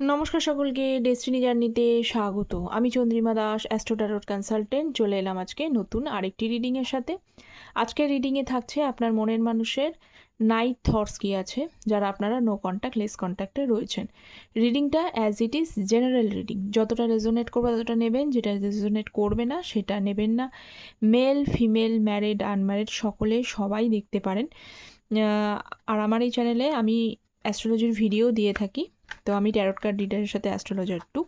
নমস্কার সকলকে ডেস্টিনি জার্নিতে স্বাগত। আমি চন্দ্রিমা দাস অ্যাস্ট্রোটারোট কনসালটেন্ট চলে এলাম আজকে নতুন আরেকটি রিডিংয়ের সাথে। আজকের রিডিংয়ে থাকছে আপনার মনের মানুষের নাইট থটস কী আছে, যারা আপনারা নো কন্ট্যাক্ট লেস কন্ট্যাক্টে রয়েছেন। রিডিংটা as it is general reading যতটা রেজোনেট করবে, ততটা নেবেন। যেটা রেজোনেট করবে না, সেটা নেবেন না। মেল ফিমেল ম্যারিড আনম্যারিড সকলে সবাই দেখতে পারেন। আর আমার এই চ্যানেলে আমি অ্যাস্ট্রোলজির ভিডিও দিয়ে থাকি। তো আমি ট্যারট কার্ড রিডারের সাথে অ্যাস্ট্রোলজার টু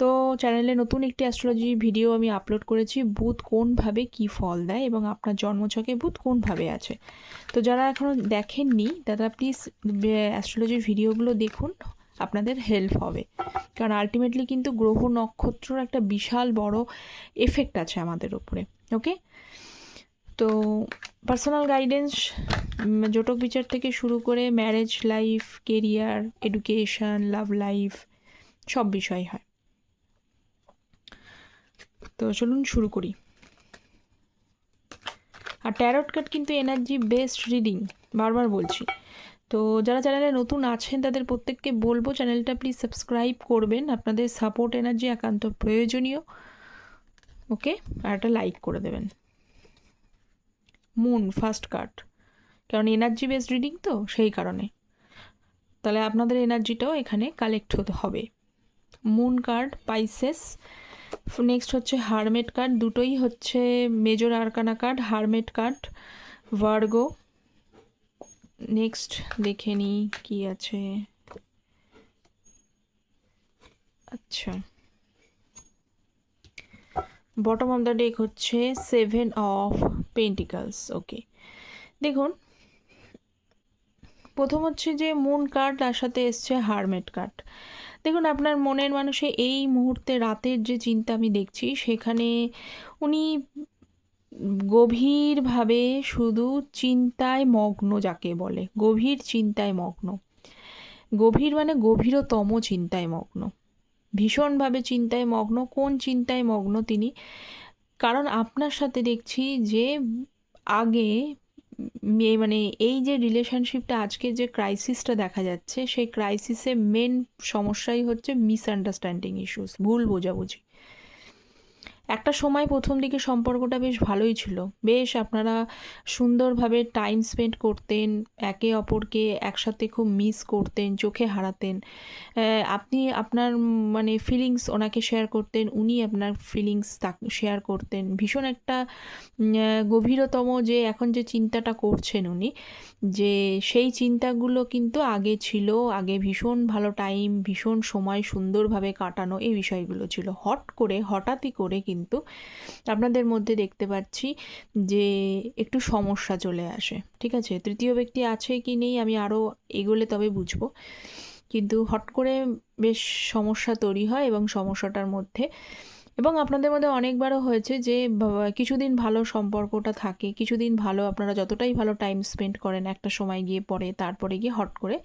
তো চ্যানেলে নতুন একটি অ্যাস্ট্রোলজি ভিডিও আমি আপলোড করেছি বুধ কোনভাবে কি ফল দেয় এবং আপনার জন্মছকে বুধ কোনভাবে আছে? তো যারা এখনও দেখেননি তারা প্লিজ অ্যাস্ট্রোলজির ভিডিওগুলো দেখুন, আপনাদের হেল্প হবে। কারণ আলটিমেটলি কিন্তু গ্রহ নক্ষত্রর একটা বিশাল বড় এফেক্ট আছে আমাদের ওপরে ওকে তো পার্সোনাল গাইডেন্স জটক বিচার থেকে শুরু করে marriage life career education love life সব বিষয় হয়। তো চলুন শুরু করি। আর ট্যারট কার্ড কিন্তু এনার্জি বেস্ট রিডিং বারবার বলছি। তো যারা চ্যানেলে নতুন আছেন, তাদের প্রত্যেককে বলব চ্যানেলটা প্লিজ সাবস্ক্রাইব করবেন। আপনাদের সাপোর্ট এনার্জি একান্ত প্রয়োজনীয়। ওকে আর একটা লাইক করে দেবেন। মুন ফার্স্ট কার্ড কারণ এনার্জি বেসড রিডিং তো সেই কারণে। তাহলে আপনাদের এনার্জিটাও এখানে কালেক্ট হতে হবে। মুন কার্ড পাইসেস নেক্সট হচ্ছে হারমেট কার্ড দুটোই হচ্ছে major arcana card hermit card Virgo next দেখে নিই কী আছে। আচ্ছা। বটম অফ দ্য ডেক হচ্ছে সেভেন অফ পেন্টিকালস ওকে দেখুন প্রথম হচ্ছে যে মুন কার্ড তার সাথে এসছে হারমেট কার্ড দেখুন, আপনার মনের মানুষে এই মুহূর্তে রাতের যে চিন্তা আমি দেখছি, সেখানে উনি গভীরভাবে শুধু চিন্তায় মগ্ন যাকে বলে, গভীর চিন্তায় মগ্ন। গভীর মানে গভীরতম চিন্তায় মগ্ন। ভীষণভাবে চিন্তায় মগ্ন। কোন চিন্তায় মগ্ন তিনি? কারণ আপনার সাথে দেখছি যে আগে মানে এই যে রিলেশনশিপটা আজকে যে ক্রাইসিসটা দেখা যাচ্ছে, সেই ক্রাইসিসে মেন সমস্যাই হচ্ছে মিসআন্ডারস্ট্যান্ডিং ইস্যুস ভুল বোঝাবুঝি। একটা সময় প্রথম দিকে সম্পর্কটা বেশ ভালোই ছিল। বেশ আপনারা সুন্দরভাবে টাইম স্পেন্ড করতেন, একে অপরকে একসাথে খুব মিস করতেন, চোখে হারাতেন। আপনি আপনার মানে ফিলিংস ওনাকে শেয়ার করতেন, উনি আপনার ফিলিংস শেয়ার করতেন। ভীষণ একটা গভীরতম যে এখন যে চিন্তাটা করছেন উনি, যে সেই চিন্তাগুলো কিন্তু আগে ছিল, আগে ভীষণ ভালো টাইম ভীষণ সময় সুন্দরভাবে কাটানো এই বিষয়গুলো ছিল। হট করে, হঠাৎই করে কিন্তু। আপনাদের মধ্যে দেখতে পাচ্ছি যে একটু সমস্যা চলে আসে, ঠিক আছে? তৃতীয় ব্যক্তি আছে কি নেই আমি আরও এগোলে তবে বুঝব। কিন্তু হট করে বেশ সমস্যা তৈরি হয় এবং সমস্যাটার মধ্যে। এবং আপনাদের মধ্যে অনেকবারও হয়েছে যে কিছুদিন ভালো সম্পর্কটা থাকে, কিছুদিন ভালো আপনারা যতটাই ভালো টাইম স্পেন্ড করেন একটা সময় গিয়ে পরে, তারপরে গিয়ে হট করে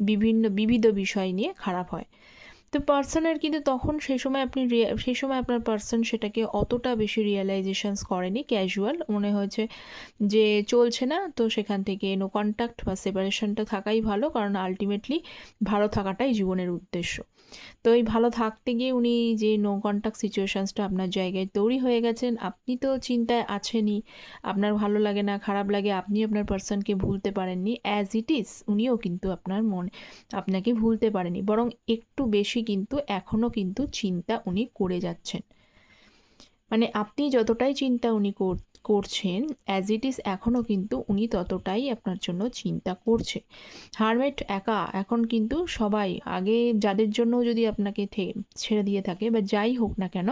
বিভিন্ন, বিবিধ বিষয় নিয়ে খারাপ হয়। তো পার্সনের কিন্তু তখন সেই সময় আপনি সেই সময় আপনার পার্সন সেটাকে অতটা বেশি রিয়েলাইজেশনস করেনি ক্যাজুয়াল মনে হয়েছে যে চলছে না, তো সেখান থেকে নো কন্ট্যাক্ট বা সেপারেশনটা থাকাই ভালো, কারণ আলটিমেটলি ভালো থাকাটাই জীবনের উদ্দেশ্য। তো এই ভালো থাকতে গিয়ে উনি যে নো কন্ট্যাক্ট সিচুয়েশানসটা আপনার জায়গায় তৈরি হয়ে গেছেন, আপনি তো চিন্তায় আছেনই। আপনার ভালো লাগে না, খারাপ লাগে, আপনি আপনার পার্সনকে ভুলতে পারেননি। অ্যাজ ইট ইজ উনিও কিন্তু আপনার মন, আপনাকে ভুলতে পারেনি। বরং একটু বেশি কিন্তু এখনও কিন্তু চিন্তা উনি করে যাচ্ছেন। মানে আপনি যতটাই চিন্তা উনি করছেন অ্যাজ ইট ইজ এখনও কিন্তু উনি ততটাই আপনার জন্য চিন্তা করছে। হারমেট একা, এখন কিন্তু সবাই, আগে যাদের জন্য যদি আপনাকে ছেড়ে দিয়ে থাকে বা যাই হোক না কেন,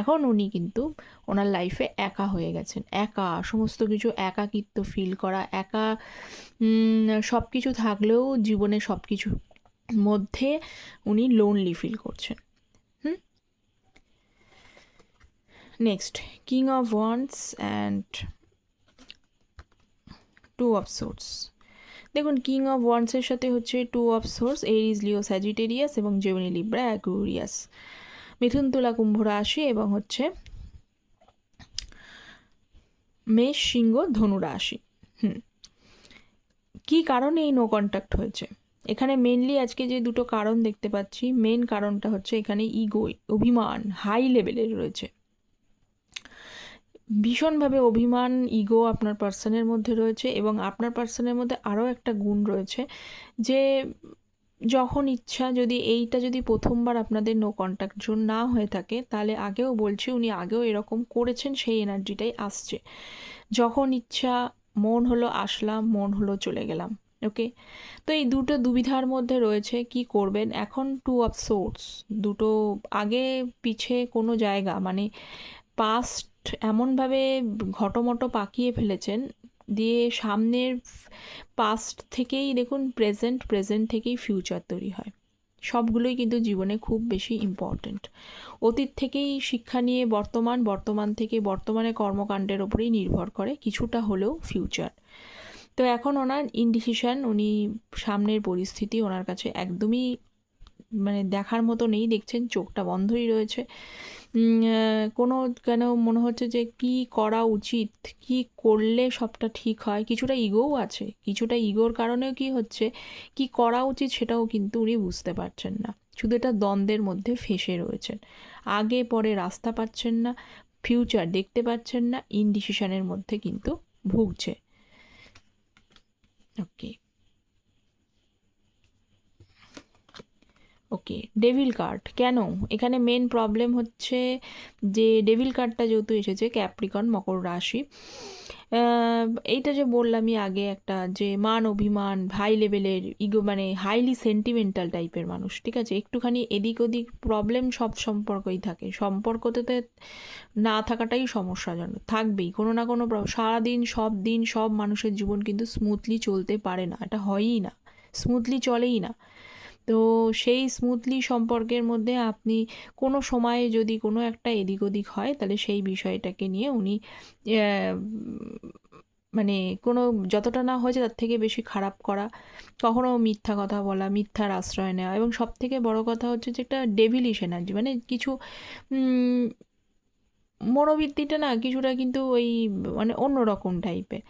এখন উনি কিন্তু ওনার লাইফে একা হয়ে গেছেন। একা, সমস্ত কিছু একাকিত্ব ফিল করা, একা সব কিছু থাকলেও জীবনে সব কিছু মধ্যে উনি লোনলি ফিল করছেন হুম next king of wands and two of swords দেখুন কিং অফ ওয়ান্সের সাথে হচ্ছে two of swords Aries Leo Sagittarius এবং জেমিনি লিব্রা অ্যাকুরিয়াস মিথুন, তুলা, কুম্ভ রাশি এবং হচ্ছে মেষ, সিংহ, ধনু রাশি। হুম। কী কারণে এই নো কন্ট্যাক্ট হয়েছে? এখানে মেনলি আজকে যে দুটো কারণ দেখতে পাচ্ছি মেন কারণটা হচ্ছে এখানে ইগো অভিমান হাই লেভেলের রয়েছে। ভীষণভাবে অভিমান ইগো আপনার পার্সনের মধ্যে রয়েছে এবং আপনার পার্সনের মধ্যে আরও একটা গুণ রয়েছে যে যখন ইচ্ছা যদি এইটা যদি প্রথমবার আপনাদের নো কন্ট্যাক্ট জোন না হয়ে থাকে, তাহলে আগেও বলছি উনি আগেও এরকম করেছেন, সেই এনার্জিটাই আসছে। যখন ইচ্ছা মন হলো আসলাম, মন হলো চলে গেলাম ওকে তো এই দুটো দুবিধার মধ্যে রয়েছে, কি করবেন? এখন টু অফ সোর্স দুটো আগে পিছে কোনো জায়গা মানে পাস্ট এমনভাবে ঘটমটো পাকিয়ে ফেলেছেন, দিয়ে সামনের পাস্ট থেকেই দেখুন প্রেজেন্ট প্রেজেন্ট থেকেই ফিউচার তৈরি হয়। সবগুলোই কিন্তু জীবনে খুব বেশি ইম্পর্ট্যান্ট অতীত থেকেই শিক্ষা নিয়ে বর্তমান বর্তমান থেকে বর্তমানে কর্মকাণ্ডের ওপরেই নির্ভর করে, কিছুটা হলেও ফিউচার তো এখন ওনার ইনডিসিশন উনি সামনের পরিস্থিতি ওনার কাছে একদমই মানে দেখার মতো নেই, দেখছেন চোখটা বন্ধই রয়েছে। কোনো কেন মনে হচ্ছে যে কি করা উচিত, কি করলে সবটা ঠিক হয়? কিছুটা ইগোও আছে। কিছুটা ইগোর কারণেও কি হচ্ছে? কি করা উচিত সেটাও কিন্তু উনি বুঝতে পারছেন না। শুধু এটা দ্বন্দ্বের মধ্যে ফেসে রয়েছেন। আগে পরে রাস্তা পাচ্ছেন না ফিউচার দেখতে পাচ্ছেন না ইনডিসিশনের মধ্যে কিন্তু ভুগছে। ওকে ওকে ডেভিল কার্ড কেন? এখানে মেন প্রবলেম হচ্ছে যে ডেভিল কার্ডটা যেহেতু এসেছে ক্যাপ্রিকন মকর রাশি এইটা যে বললামই আগে একটা যে মান অভিমান হাই লেভেলের ইগো মানে হাইলি সেন্টিমেন্টাল টাইপের মানুষ, ঠিক আছে? একটুখানি এদিক ওদিক প্রবলেম সব সম্পর্কই থাকে সম্পর্কতে না থাকাটাই সমস্যাজনক, থাকবেই, কোনো না কোনো সারাদিন, সব দিন, সব মানুষের জীবন কিন্তু স্মুথলি চলতে পারে না, এটা হয়ই না স্মুথলি চলেই না। তো সেই স্মুথলি সম্পর্কের মধ্যে আপনি কোনো সময়ে যদি কোনো একটা এদিক ওদিক হয়, তাহলে সেই বিষয়টাকে নিয়ে উনি মানে কোনো যতটা না হয়েছে তার থেকে বেশি খারাপ করা, কখনো মিথ্যা কথা বলা, মিথ্যার আশ্রয় নেওয়া এবং সব থেকে বড় কথা হচ্ছে যে একটা ডেভিলিশ এনার্জি মানে কিছু মনোবৃত্তিটা না কিছুটা কিন্তু ওই মানে অন্যরকম টাইপের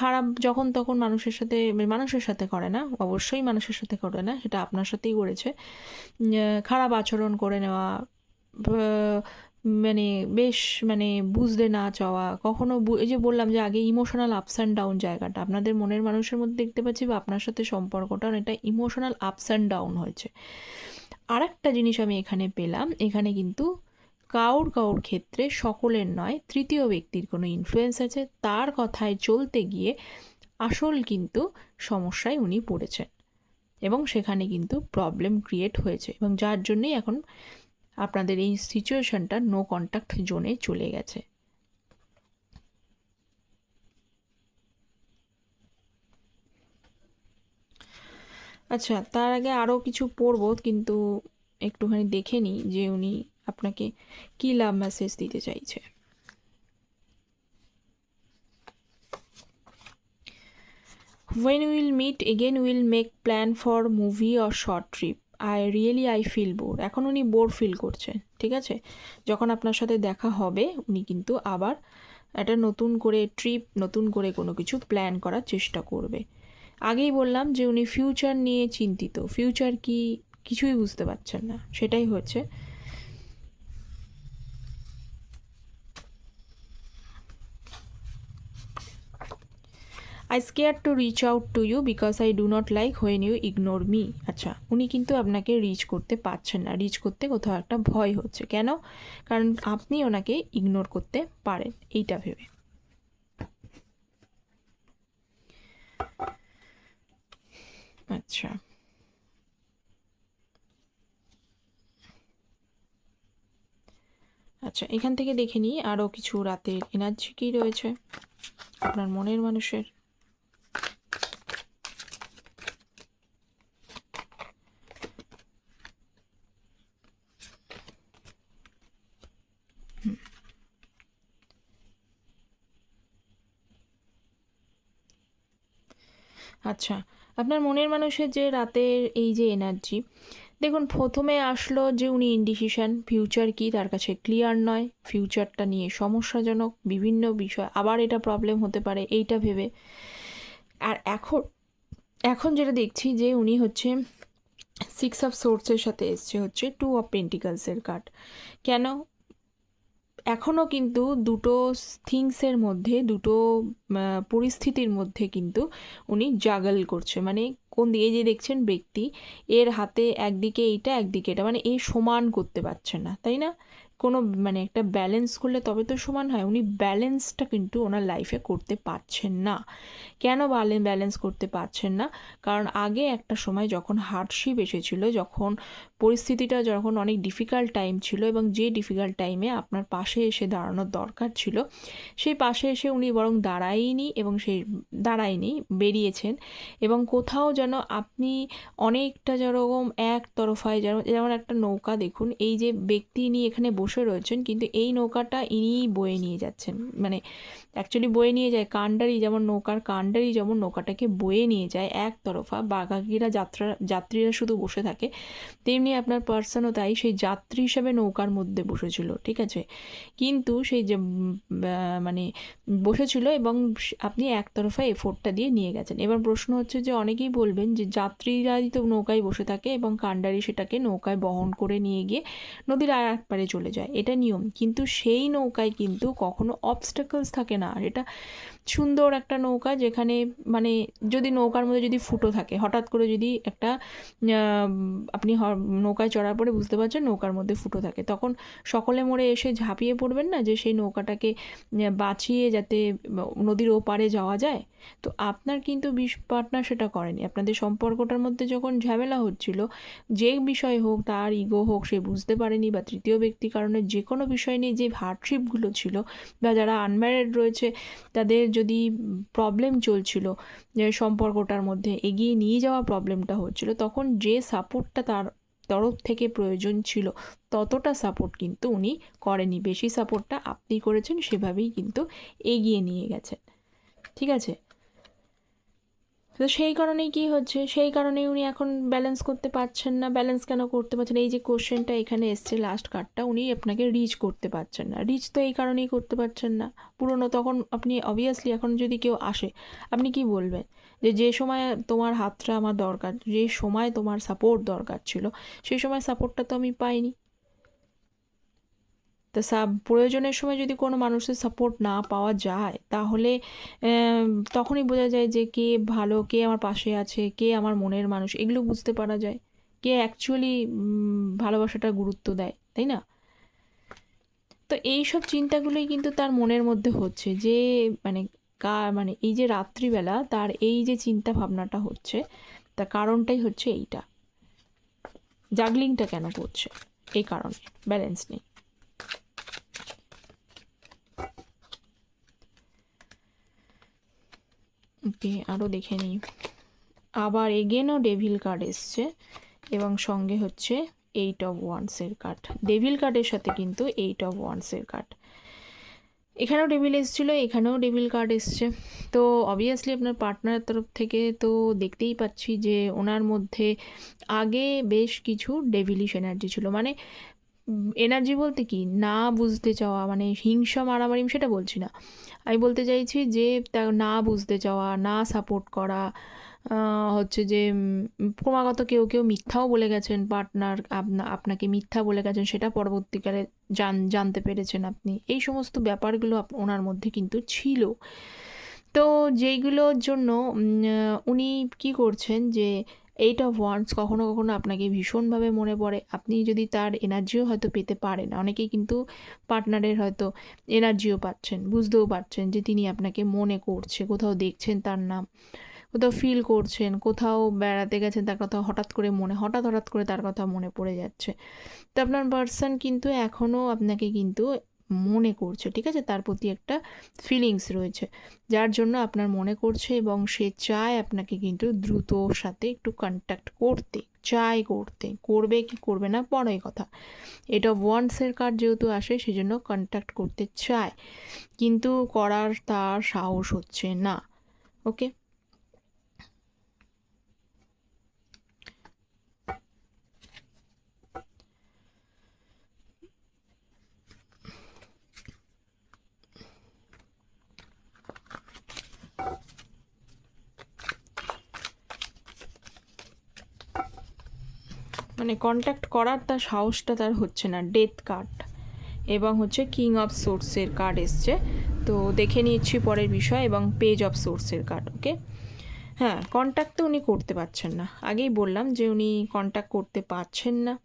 খারাপ যখন তখন মানুষের সাথে মানে মানুষের সাথে করে না, অবশ্যই মানুষের সাথে করে না, সেটা আপনার সাথেই করেছে। খারাপ আচরণ করে নেওয়া মানে বেশ মানে বুঝতে না চাওয়া, কখনো এই যে বললাম যে আগে ইমোশনাল আপস অ্যান্ড ডাউন জায়গাটা, আপনাদের মনের মানুষের মধ্যে দেখতে পাচ্ছি বা আপনার সাথে সম্পর্কটা এটা ইমোশনাল আপস অ্যান্ড ডাউন হয়েছে। আরেকটা জিনিস আমি এখানে পেলাম, এখানে কিন্তু কাউর কাউর ক্ষেত্রে সকলের নয়, তৃতীয় ব্যক্তির কোনো ইনফ্লুয়েন্স আছে, তার কথায় চলতে গিয়ে আসল কিন্তু সমস্যায় উনি পড়েছেন। এবং সেখানে কিন্তু প্রবলেম ক্রিয়েট হয়েছে এবং যার জন্যই এখন আপনাদের এই সিচুয়েশনটা নো কন্ট্যাক্ট জোনে চলে গেছে। আচ্ছা তার আগে আরও কিছু পড়ব, কিন্তু একটুখানি দেখে নিই যে উনি আপনাকে কি লাভ মেসেজ দিতে চাইছে? When we'll meet again, we'll make plan for movie or short trip. I really I feel bore এখন উনি বোর ফিল করছেন, ঠিক আছে? যখন আপনার সাথে দেখা হবে, উনি কিন্তু আবার একটা নতুন করে ট্রিপ নতুন করে কোনো কিছু প্ল্যান করার চেষ্টা করবে। আগেই বললাম যে উনি ফিউচার নিয়ে চিন্তিত। ফিউচার কি কিছুই বুঝতে পারছেন না। সেটাই হচ্ছে I scare to reach out to you because I do not like when you ignore me আচ্ছা উনি কিন্তু আপনাকে রিচ করতে পারছেন না। রিচ করতে কোথাও একটা ভয় হচ্ছে। কেন? কারণ আপনি ওনাকে ইগনোর করতে পারেন। এইটা ভেবে। আচ্ছা। আচ্ছা এখান থেকে দেখে নিই আরও কিছু রাতের এনার্জি কী রয়েছে। আপনার মনের মানুষের। আচ্ছা আপনার মনের মানুষের যে রাতের এই যে এনার্জি দেখুন, প্রথমে আসলো যে উনি ইনডিসিশন ফিউচার কি, তার কাছে ক্লিয়ার নয় ফিউচারটা নিয়ে সমস্যাজনক, বিভিন্ন বিষয়, আবার এটা প্রবলেম হতে পারে, এইটা ভেবে। আর এখন এখন যেটা দেখছি যে উনি হচ্ছে সিক্স অফ সোর্সের সাথে এসছে, হচ্ছে টু অফ পেন্টিকালসের কার্ড কেন? এখনও কিন্তু দুটো থিংসের মধ্যে, দুটো পরিস্থিতির মধ্যে কিন্তু উনি জাগল করছে। মানে কোন দিকে যে দেখছেন ব্যক্তি, এর হাতে একদিকে এইটা, একদিকে এটা মানে এ সমান করতে পারছে না, তাই না? কোনো মানে একটা ব্যালেন্স করলে তবে তো সমান হয়। উনি ব্যালেন্সটা কিন্তু ওনার লাইফে করতে পারছেন না। কেন ব্যালেন্স করতে পারছেন না? কারণ আগে একটা সময় যখন হার্ডশিপ এসেছিল, যখন পরিস্থিতিটা যখন অনেক ডিফিকাল্ট টাইম ছিল এবং যে ডিফিকাল্ট টাইমে আপনার পাশে এসে দাঁড়ানোর দরকার ছিল, সেই পাশে এসে উনি বরং দাঁড়ায়নি এবং সেই দাঁড়ায়নি, বেরিয়েছেন এবং কোথাও যেন আপনি অনেকটা যেরকম এক তরফায় যেমন যেমন একটা নৌকা দেখুন, এই যে ব্যক্তি নিয়ে এখানে বসে রয়েছেন, কিন্তু এই নৌকাটা ইনিই বয়ে নিয়ে যাচ্ছেন। মানে অ্যাকচুয়ালি বয়ে নিয়ে যায় কাণ্ডারি যেমন নৌকার কাণ্ডারি যেমন নৌকাটাকে বয়ে নিয়ে যায় এক তরফা বাঘাগিরা যাত্রা, যাত্রীরা শুধু বসে থাকে, তেমনি আপনার পার্সনও তাই সেই যাত্রী হিসাবে নৌকার মধ্যে বসেছিল, ঠিক আছে? কিন্তু সেই যে মানে বসেছিল এবং আপনি একতরফা এফোর্টটা দিয়ে নিয়ে গেছেন। এবার প্রশ্ন হচ্ছে যে অনেকেই বলবেন যে যাত্রীরাই তো নৌকায় বসে থাকে এবং কাণ্ডারি সেটাকে নৌকায় বহন করে নিয়ে গিয়ে নদীর আর এক পারে চলে যায়, এটা নিয়ম। কিন্তু সেই নৌকায় কিন্তু কখনো অবস্টাকলস থাকে না। আর এটা সুন্দর একটা নৌকা যেখানে মানে যদি নৌকার মধ্যে যদি ফুটো থাকে, হঠাৎ করে যদি একটা আপনি নৌকায় চড়ার পরে বুঝতে পারছেন নৌকার মধ্যে ফুটো থাকে। তখন সকলে মরে এসে ঝাঁপিয়ে পড়বেন না যে সেই নৌকাটাকে বাঁচিয়ে যাতে নদীর ওপারে যাওয়া যায়? তো আপনার কিন্তু বিষ পার্টনার সেটা করেনি। আপনাদের সম্পর্কটার মধ্যে যখন ঝামেলা হচ্ছিল, যে বিষয় হোক, তার ইগো হোক, সে বুঝতে পারেনি বা তৃতীয় ব্যক্তি কারণে যে কোনো বিষয় নিয়ে যে হার্ডশিপগুলো ছিল বা যারা আনম্যারিড রয়েছে, তাদের যদি প্রবলেম চলছিল সম্পর্কটার মধ্যে এগিয়ে নিয়ে যাওয়া প্রবলেমটা হচ্ছিল, তখন যে সাপোর্টটা তার তরফ থেকে প্রয়োজন ছিল, ততটা সাপোর্ট কিন্তু উনি করেনি বেশি সাপোর্টটা আপনি করেছেন, সেভাবেই কিন্তু এগিয়ে নিয়ে গেছেন। ঠিক আছে? তো সেই কারণেই কি হচ্ছে? সেই কারণেই উনি এখন ব্যালেন্স করতে পারছেন না। ব্যালেন্স কেন করতে পারছেন এই যে কোশ্চেনটা এখানে এসছে লাস্ট কার্ডটা উনি আপনাকে রিচ করতে পারছেন না। রিচ তো এই কারণেই করতে পারছেন না। পুরনো তখন আপনি অবভিয়াসলি এখন যদি কেউ আসে, আপনি কি বলবেন? যে যে সময় তোমার হাতটা আমার দরকার, যে সময় তোমার সাপোর্ট দরকার ছিল, সেই সময় সাপোর্টটা তো আমি পাইনি। তা সাব, প্রয়োজনের সময় যদি কোনো মানুষের সাপোর্ট না পাওয়া যায়, তাহলে তখনই বোঝা যায় যে কে ভালো, কে আমার পাশে আছে, কে আমার মনের মানুষ, এগুলো বুঝতে পারা যায়। কে অ্যাকচুয়ালি ভালোবাসাটা গুরুত্ব দেয়, তাই না? তো এই সব চিন্তাগুলোই কিন্তু তার মনের মধ্যে হচ্ছে যে মানে কা মানে এই যে রাত্রিবেলা তার এই যে চিন্তা ভাবনাটা হচ্ছে, তার কারণটাই হচ্ছে এইটা। জাগলিংটা কেন করছে? এই কারণে ব্যালেন্স নেই। ওকে আরও দেখে নিই। আবার এগেনও ডেভিল কার্ড এসছে এবং সঙ্গে হচ্ছে এইট অফ ওয়ান্সের কার্ড ডেভিল কার্ডের সাথে কিন্তু এইট অফ ওয়ান্সের কার্ড এখানেও ডেভিল এসেছিল, এখানেও ডেভিল কার্ড এসছে। তো অবভিয়াসলি আপনার পার্টনারের তরফ থেকে তো দেখতেই পাচ্ছি যে ওনার মধ্যে আগে বেশ কিছু ডেভিলিশ এনার্জি ছিল। মানে এনার্জি বলতে কি? না বুঝতে চাওয়া মানে হিংসা, মারামারি সেটা বলছি না। আমি বলতে চাইছি যে, তা না বুঝতে চাওয়া, না সাপোর্ট করা হচ্ছে যে ক্রমাগত কেউ কেউ মিথ্যাও বলে গেছেন পার্টনার আপনাকে মিথ্যা বলে গেছেন, সেটা পরবর্তীকালে জান, জানতে পেরেছেন আপনি। এই সমস্ত ব্যাপারগুলো ওনার মধ্যে কিন্তু ছিল। তো যেইগুলোর জন্য উনি কি করছেন যে এইট অফ ওয়ান্স কখনো কখনো আপনাকে ভীষণভাবে মনে পড়ে। আপনি যদি তার এনার্জিও হয়তো পেতে পারেন অনেকেই কিন্তু পার্টনারের হয়তো এনার্জিও পাচ্ছেন, বুঝতেও পারছেন যে তিনি আপনাকে মনে করছে, কোথাও দেখছেন তার নাম, কোথাও ফিল করছেন, কোথাও বেড়াতে গেছেন তার কথা হঠাৎ করে মনে, হঠাৎ হঠাৎ করে তার কথা মনে পড়ে যাচ্ছে। তো আপনার পার্সন কিন্তু এখনও আপনাকে কিন্তু মনে করছে, ঠিক আছে? তার প্রতি একটা ফিলিংস রয়েছে। যার জন্য আপনার মনে করছে এবং সে চায় আপনাকে কিন্তু দ্রুত সাথে একটু কন্ট্যাক্ট করতে, চায় করতে। করবে কি করবে না পরের কথা। এটা ওয়ান্সের কার্ড যেহেতু আসে, সেজন্য কন্ট্যাক্ট করতে চায়। কিন্তু করার তার সাহস হচ্ছে না ওকে মানে কন্ট্যাক্ট করার তার সাহসটা তার হচ্ছে না ডেথ কার্ড এবং হচ্ছে কিং অফ সোর্সের কার্ড এসছে। তো দেখে নিচ্ছি পরের বিষয় এবং পেজ অফ সোর্সের কার্ড ওকে হ্যাঁ কন্ট্যাক্ট তো উনি করতে পারছেন না। আগেই বললাম যে উনি কন্ট্যাক্ট করতে পারছেন না।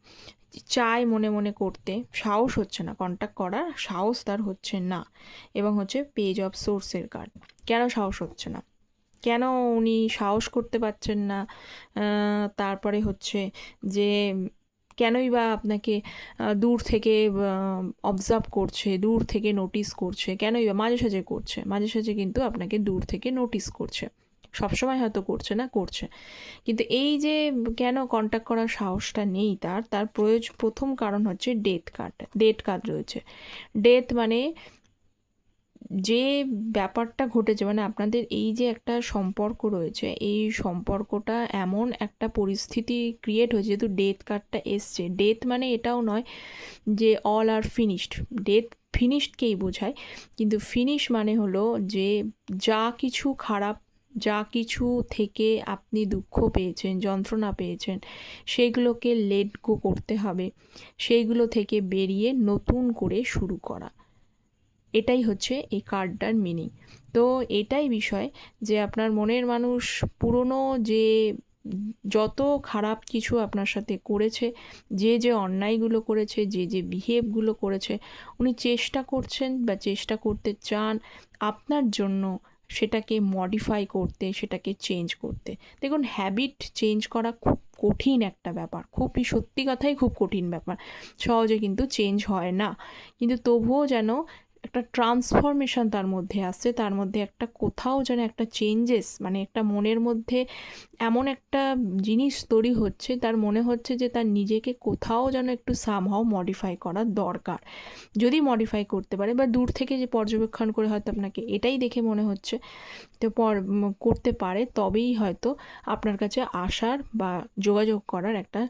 চায় মনে মনে করতে, সাহস হচ্ছে না কন্ট্যাক্ট করার, সাহস তার হচ্ছে না। এবং হচ্ছে পেজ অফ সোর্সের কার্ড কেন সাহস হচ্ছে না? কেন উনি সাহস করতে পারছেন না? তারপরে হচ্ছে যে কেনই বা আপনাকে দূর থেকে অবজার্ভ করছে, দূর থেকে নোটিস করছে, কেনই বা মাঝে সাঝে করছে, মাঝে সাঝে কিন্তু আপনাকে দূর থেকে নোটিস করছে। সবসময় হয়তো করছে না, করছে। কিন্তু এই যে কেন কন্ট্যাক্ট করার সাহসটা নেই তার তার প্রয়োজন প্রথম কারণ হচ্ছে ডেথ কার্ড ডেথ কার্ড রয়েছে। ডেথ মানে যে ব্যাপারটা ঘটেছে মানে আপনাদের এই যে একটা সম্পর্ক রয়েছে, এই সম্পর্কটা এমন একটা পরিস্থিতি ক্রিয়েট হয়েছে, যেহেতু ডেথ কার্ডটা এসছে। ডেথ মানে এটাও নয় যে অল আর ফিনিশড ডেথ ফিনিশডকেই বোঝায়? কিন্তু ফিনিশ মানে হলো যে যা কিছু খারাপ, যা কিছু থেকে আপনি দুঃখ পেয়েছেন, যন্ত্রণা পেয়েছেন, সেগুলোকে লেট গো করতে হবে। সেইগুলো থেকে বেরিয়ে নতুন করে শুরু করা। এটাই হচ্ছে এই কার্ডটার মিনিং তো এটাই বিষয় যে আপনার মনের মানুষ পুরনো যে যত খারাপ কিছু আপনার সাথে করেছে, যে যে অন্যায়গুলো করেছে, যে যে বিহেভগুলো করেছে, উনি চেষ্টা করছেন বা চেষ্টা করতে চান আপনার জন্য সেটাকে মডিফাই করতে, সেটাকে চেঞ্জ করতে। দেখুন হ্যাবিট চেঞ্জ করা খুব কঠিন একটা ব্যাপার। খুবই সত্যি কথাই খুব কঠিন ব্যাপার। সহজে কিন্তু চেঞ্জ হয় না। কিন্তু তবুও যেন একটা ট্রান্সফরমেশন তার মধ্যে আসছে। তার মধ্যে একটা কোথাও যেন একটা চেঞ্জেস মানে একটা মনের মধ্যে এমন একটা জিনিস তৈরি হচ্ছে, তার মনে হচ্ছে যে তার নিজেকে কোথাও যেন একটু সামহাও মডিফাই করার দরকার। যদি মডিফাই করতে পারে বা দূর থেকে যে পর্যবেক্ষণ করে হয়তো আপনাকে এটাই দেখে মনে হচ্ছে, তো পর করতে পারে, তবেই হয়তো আপনার কাছে আসার বা যোগাযোগ করার একটা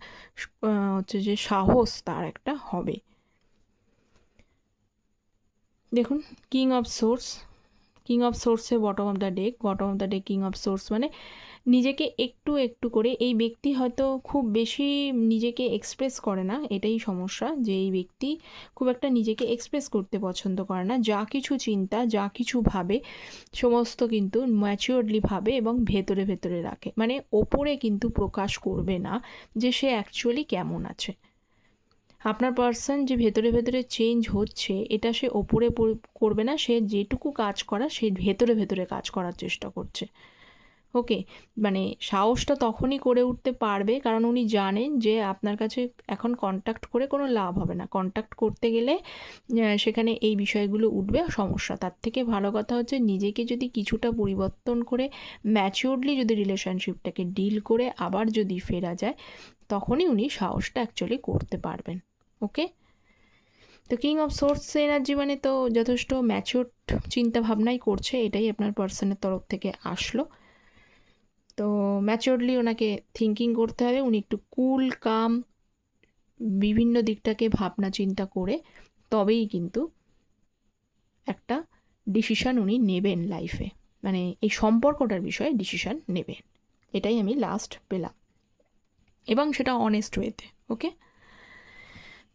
হচ্ছে যে সাহস তার একটা হবে। দেখুন king of swords king of সোর্সে bottom of the deck bottom of the deck king of swords মানে নিজেকে একটু একটু করে, এই ব্যক্তি হয়তো খুব বেশি নিজেকে এক্সপ্রেস করে না, এটাই সমস্যা যে এই ব্যক্তি খুব একটা নিজেকে এক্সপ্রেস করতে পছন্দ করে না। যা কিছু চিন্তা, যা কিছু ভাবে, সমস্ত কিন্তু ম্যাচিওরলি ভাবে এবং ভেতরে ভেতরে রাখে। মানে ওপরে কিন্তু প্রকাশ করবে না যে সে অ্যাকচুয়ালি কেমন আছে। আপনার পার্সন যে ভেতরে ভেতরে চেঞ্জ হচ্ছে, এটা সে ওপরে করবে না, সে যেটুকু কাজ করা, সে ভেতরে ভেতরে কাজ করার চেষ্টা করছে। ওকে মানে সাহসটা তখনই করে উঠতে পারবে, কারণ উনি জানেন যে আপনার কাছে এখন কন্ট্যাক্ট করে কোনো লাভ হবে না। কন্ট্যাক্ট করতে গেলে সেখানে এই বিষয়গুলো উঠবে, সমস্যা। তার থেকে ভালো কথা হচ্ছে নিজেকে যদি কিছুটা পরিবর্তন করে ম্যাচিওরলি যদি রিলেশনশিপটাকে ডিল করে আবার যদি ফেরা যায়, তখনই উনি সাহসটা অ্যাকচুয়ালি করতে পারবেন। ওকে তো কিং অফ সোর্স এনার্জি মানে তো যথেষ্ট ম্যাচিওর চিন্তা ভাবনাই করছে, এটাই আপনার পার্সনের তরফ থেকে আসলো। তো ম্যাচিওরলি ওনাকে থিঙ্কিং করতে হবে, উনি একটু কুল কাম বিভিন্ন দিকটাকে ভাবনা চিন্তা করে তবেই কিন্তু একটা ডিসিশান উনি নেবেন লাইফে মানে এই সম্পর্কটার বিষয়ে ডিসিশান নেবেন। এটাই আমি লাস্ট পেলাম। এবং সেটা অনেস্ট ওয়েতে ওকে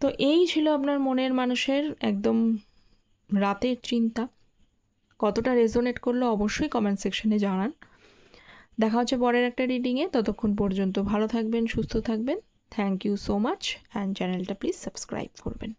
তো এই ছিল আপনার মনের মানুষের একদম রাতের চিন্তা। কতটা রেজোনেট করল অবশ্যই কমেন্ট সেকশনে জানান। দেখা হচ্ছে পরের একটা রিডিংয়ে ততক্ষণ পর্যন্ত ভালো থাকবেন, সুস্থ থাকবেন। Thank you so much and চ্যানেলটা প্লিজ সাবস্ক্রাইব করবেন।